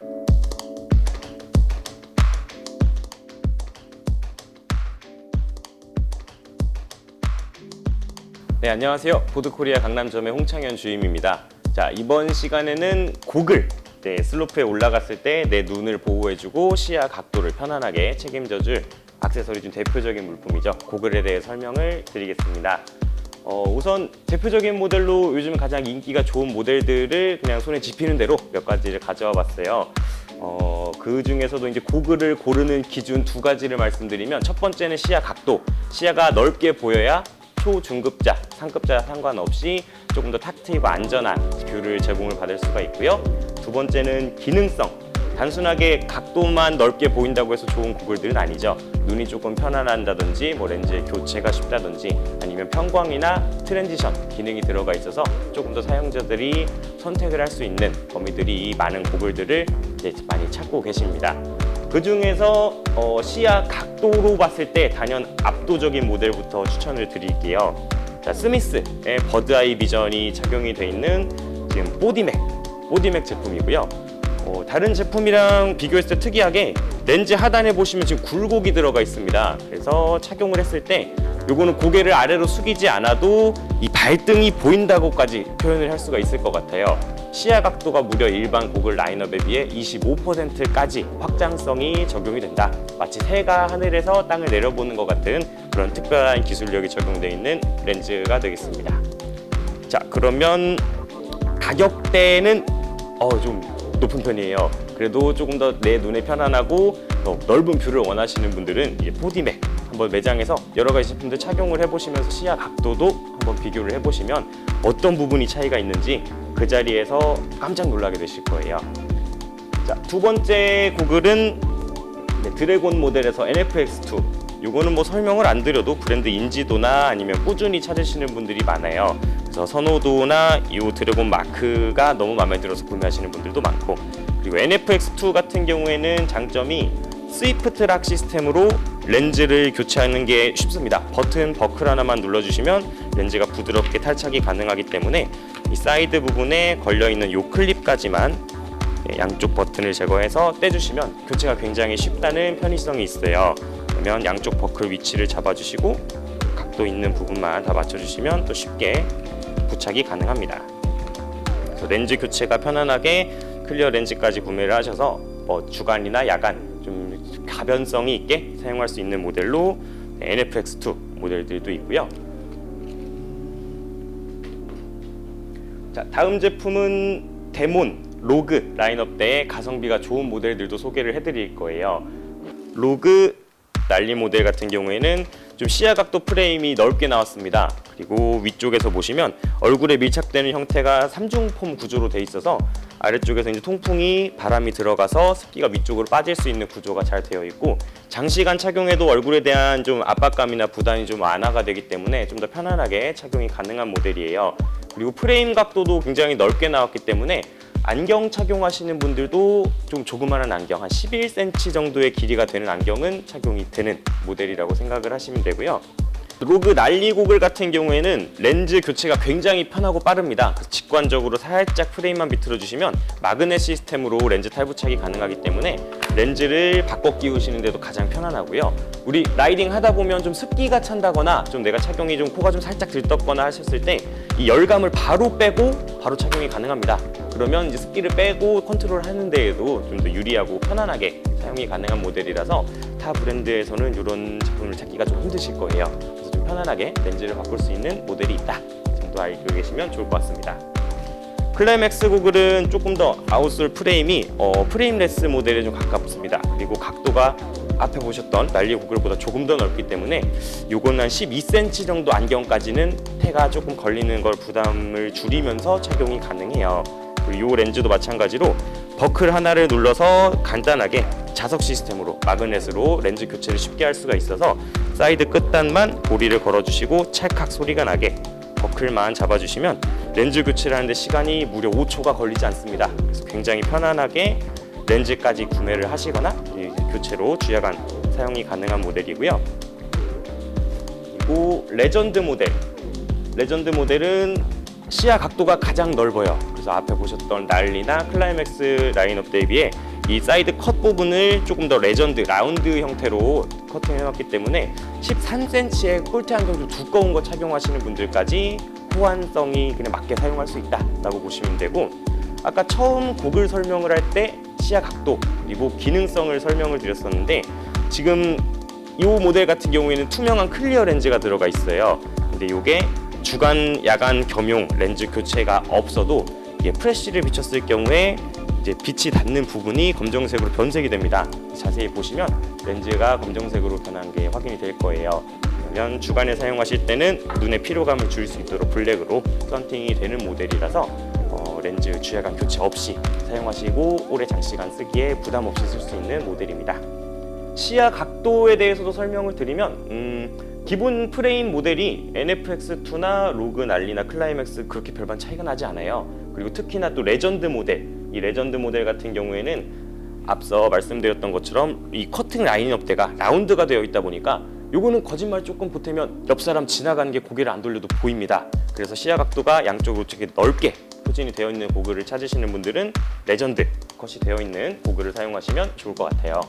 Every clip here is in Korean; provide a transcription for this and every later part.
네, 안녕하세요. 보드코리아 강남점의 홍창현 주임입니다. 자, 이번 시간에는 고글. 네, 슬로프에 올라갔을 때 내 눈을 보호해주고 시야 각도를 편안하게 책임져줄 액세서리 중 대표적인 물품이죠. 고글에 대해 설명을 드리겠습니다. 어, 우선 대표적인 모델로 요즘 가장 인기가 좋은 모델들을 그냥 손에 집히는 대로 몇 가지를 가져와 봤어요. 어, 그 중에서도 이제 고글을 고르는 기준 두 가지를 말씀드리면 첫 번째는 시야 각도. 시야가 넓게 보여야 초, 중급자, 상급자 상관없이 조금 더 탁 트이고 안전한 뷰를 제공을 받을 수가 있고요. 두 번째는 기능성. 단순하게 각도만 넓게 보인다고 해서 좋은 고글들은 아니죠. 눈이 조금 편안한다든지 뭐 렌즈의 교체가 쉽다든지 아니면 편광이나 트랜지션 기능이 들어가 있어서 조금 더 사용자들이 선택을 할 수 있는 범위들이 많은 고글들을 이제 많이 찾고 계십니다. 그 중에서 어, 시야 각도로 봤을 때 단연 압도적인 모델부터 추천을 드릴게요. 자, 스미스의 버드아이 비전이 착용이 돼 있는 지금 보디맥, 보디맥 제품이고요. 어, 다른 제품이랑 비교했을 때 특이하게 렌즈 하단에 보시면 지금 굴곡이 들어가 있습니다. 그래서 착용을 했을 때 요거는 고개를 아래로 숙이지 않아도 이 발등이 보인다고까지 표현을 할 수가 있을 것 같아요. 시야 각도가 무려 일반 고글 라인업에 비해 25%까지 확장성이 적용이 된다. 마치 새가 하늘에서 땅을 내려보는 것 같은 그런 특별한 기술력이 적용되어 있는 렌즈가 되겠습니다. 자, 그러면 가격대는 어, 좀 높은 편이에요. 그래도 조금 더 내 눈에 편안하고 더 넓은 뷰를 원하시는 분들은 이 4D맥 한번 매장에서 여러 가지 제품들 착용을 해보시면서 시야 각도도 한번 비교를 해보시면 어떤 부분이 차이가 있는지 그 자리에서 깜짝 놀라게 되실 거예요. 자, 두 번째 고글은 네, 드래곤 모델에서 NFX2. 이거는 뭐 설명을 안 드려도 브랜드 인지도나 아니면 꾸준히 찾으시는 분들이 많아요. 그래서 선호도나 이 드래곤 마크가 너무 마음에 들어서 구매하시는 분들도 많고 그리고 NFX2 같은 경우에는 장점이 스위프트 락 시스템으로 렌즈를 교체하는 게 쉽습니다. 버튼 버클 하나만 눌러주시면 렌즈가 부드럽게 탈착이 가능하기 때문에 이 사이드 부분에 걸려 있는 이 클립까지만 네, 양쪽 버튼을 제거해서 떼주시면 교체가 굉장히 쉽다는 편의성이 있어요. 그러면 양쪽 버클 위치를 잡아주시고 각도 있는 부분만 다 맞춰주시면 또 쉽게 부착이 가능합니다. 그래서 렌즈 교체가 편안하게 클리어 렌즈까지 구매를 하셔서 뭐 주간이나 야간 좀 가변성이 있게 사용할 수 있는 모델로 NFX2 모델들도 있고요. 자, 다음 제품은 데몬 로그 라인업대의 가성비가 좋은 모델들도 소개를 해드릴 거예요. 로그 난리 모델 같은 경우에는 좀 시야 각도 프레임이 넓게 나왔습니다. 그리고 위쪽에서 보시면 얼굴에 밀착되는 형태가 삼중폼 구조로 돼 있어서 아래쪽에서 이제 통풍이 바람이 들어가서 습기가 위쪽으로 빠질 수 있는 구조가 잘 되어 있고 장시간 착용해도 얼굴에 대한 좀 압박감이나 부담이 좀 완화가 되기 때문에 좀 더 편안하게 착용이 가능한 모델이에요. 그리고 프레임 각도도 굉장히 넓게 나왔기 때문에 안경 착용하시는 분들도 좀 조그마한 안경 한 11cm 정도의 길이가 되는 안경은 착용이 되는 모델이라고 생각을 하시면 되고요. 로그 난리 고글 같은 경우에는 렌즈 교체가 굉장히 편하고 빠릅니다. 직관적으로 살짝 프레임만 비틀어 주시면 마그넷 시스템으로 렌즈 탈부착이 가능하기 때문에 렌즈를 바꿔 끼우시는데도 가장 편안하고요. 우리 라이딩 하다 보면 좀 습기가 찬다거나 좀 내가 착용이 좀 코가 좀 살짝 들떴거나 하셨을 때 이 열감을 바로 빼고 바로 착용이 가능합니다. 그러면 이제 습기를 빼고 컨트롤 하는 데에도 좀 더 유리하고 편안하게 사용이 가능한 모델이라서 타 브랜드에서는 이런 제품을 찾기가 좀 힘드실 거예요. 그래서 좀 편안하게 렌즈를 바꿀 수 있는 모델이 있다 정도 알고 계시면 좋을 것 같습니다. 클라이맥스 고글은 조금 더 아웃솔 프레임이 어, 프레임레스 모델에 좀 가깝습니다. 그리고 각도가 앞에 보셨던 난리 고글보다 조금 더 넓기 때문에 요건 한 12cm 정도 안경까지는 태가 조금 걸리는 걸 부담을 줄이면서 착용이 가능해요. 그리고 이 렌즈도 마찬가지로 버클 하나를 눌러서 간단하게 자석 시스템으로 마그넷으로 렌즈 교체를 쉽게 할 수가 있어서 사이드 끝단만 고리를 걸어주시고 찰칵 소리가 나게 버클만 잡아주시면 렌즈 교체를 하는데 시간이 무려 5초가 걸리지 않습니다. 그래서 굉장히 편안하게 렌즈까지 구매를 하시거나 이 교체로 주야간 사용이 가능한 모델이고요. 그리고 레전드 모델. 레전드 모델은 시야 각도가 가장 넓어요. 그래서 앞에 보셨던 난리나 클라이맥스 라인업 대비에 이 사이드 컷 부분을 조금 더 레전드 라운드 형태로 커팅해 놨기 때문에 13cm의 꼴대 안경 좀 두꺼운 거 착용하시는 분들까지 호환성이 그냥 맞게 사용할 수 있다라고 보시면 되고 아까 처음 고글 설명을 할 때 시야 각도 그리고 기능성을 설명을 드렸었는데 지금 이 모델 같은 경우에는 투명한 클리어 렌즈가 들어가 있어요. 근데 이게 주간 야간 겸용 렌즈 교체가 없어도 프레쉬를 비쳤을 경우에 이제 빛이 닿는 부분이 검정색으로 변색이 됩니다. 자세히 보시면 렌즈가 검정색으로 변한 게 확인이 될 거예요. 그러면 주간에 사용하실 때는 눈에 피로감을 줄 수 있도록 블랙으로 썬팅이 되는 모델이라서 어, 렌즈 주야간 교체 없이 사용하시고 오래 장시간 쓰기에 부담 없이 쓸 수 있는 모델입니다. 시야 각도에 대해서도 설명을 드리면 음, 기본 프레임 모델이 NFX2나 로그 난리나 클라이맥스 그렇게 별반 차이가 나지 않아요. 그리고 특히나 또 레전드 모델, 이 레전드 모델 같은 경우에는 앞서 말씀드렸던 것처럼 이 커팅 라인업대가 라운드가 되어 있다 보니까 요거는 거짓말 조금 보태면 옆 사람 지나가는 게 고개를 안 돌려도 보입니다. 그래서 시야 각도가 양쪽으로 되게 넓게 포진이 되어 있는 고글을 찾으시는 분들은 레전드 컷이 되어 있는 고글을 사용하시면 좋을 것 같아요.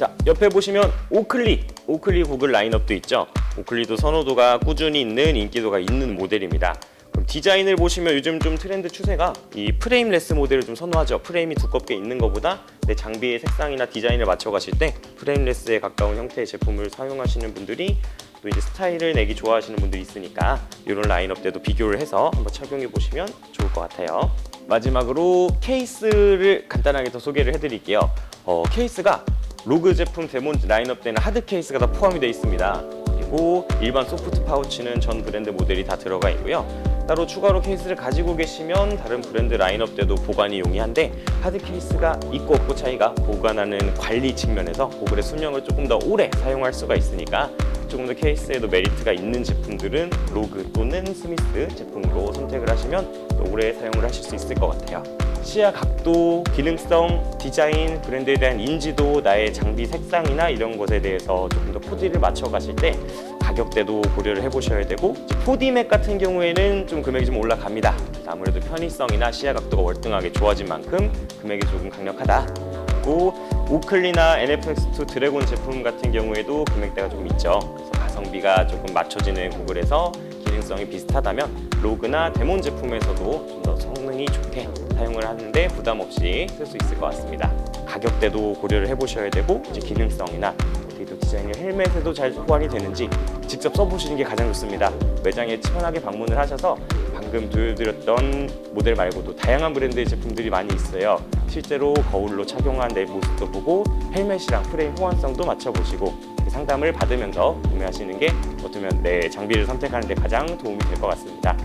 자 옆에 보시면 오클리 오클리 고글 라인업도 있죠 오클리도 선호도가 꾸준히 있는 인기도가 있는 모델입니다. 그럼 디자인을 보시면 요즘 좀 트렌드 추세가 이 프레임레스 모델을 좀 선호하죠. 프레임이 두껍게 있는 것보다 내 장비의 색상이나 디자인을 맞춰 가실 때 프레임레스에 가까운 형태의 제품을 사용하시는 분들이 또 이제 스타일을 내기 좋아하시는 분들이 있으니까 이런 라인업 때도 비교를 해서 한번 착용해 보시면 좋을 것 같아요. 마지막으로 케이스를 간단하게 더 소개를 해드릴게요. 어, 케이스가 로그 제품 데몬 라인업 때는 하드 케이스가 다 포함이 되어 있습니다. 그리고 일반 소프트 파우치는 전 브랜드 모델이 다 들어가 있고요. 따로 추가로 케이스를 가지고 계시면 다른 브랜드 라인업 때도 보관이 용이한데 하드 케이스가 있고 없고 차이가 보관하는 관리 측면에서 고글의 수명을 조금 더 오래 사용할 수가 있으니까 조금 더 케이스에도 메리트가 있는 제품들은 로그 또는 스미스 제품으로 선택을 하시면 또 오래 사용을 하실 수 있을 것 같아요. 시야 각도, 기능성, 디자인, 브랜드에 대한 인지도, 나의 장비 색상이나 이런 것에 대해서 조금 더 코디를 맞춰 가실 때 가격대도 고려를 해보셔야 되고 4D맥 같은 경우에는 좀 금액이 좀 올라갑니다. 아무래도 편의성이나 시야 각도가 월등하게 좋아진 만큼 금액이 조금 강력하다. 그리고 오클리나 NFX2 드래곤 제품 같은 경우에도 금액대가 조금 있죠. 그래서 가성비가 조금 맞춰지는 고글에서 기능성이 비슷하다면 로그나 데몬 제품에서도 좀 더 성능이 좋게 사용을 하는데 부담 없이 쓸 수 있을 것 같습니다. 가격대도 고려를 해보셔야 되고 이제 기능성이나 그리고 디자인이 헬멧에도 잘 호환이 되는지 직접 써보시는 게 가장 좋습니다. 매장에 편하게 방문을 하셔서 방금 보여드렸던 모델 말고도 다양한 브랜드의 제품들이 많이 있어요. 실제로 거울로 착용한 내 모습도 보고 헬멧이랑 프레임 호환성도 맞춰보시고 상담을 받으면서 구매하시는 게 어쩌면 내 장비를 선택하는 데 가장 도움이 될 것 같습니다.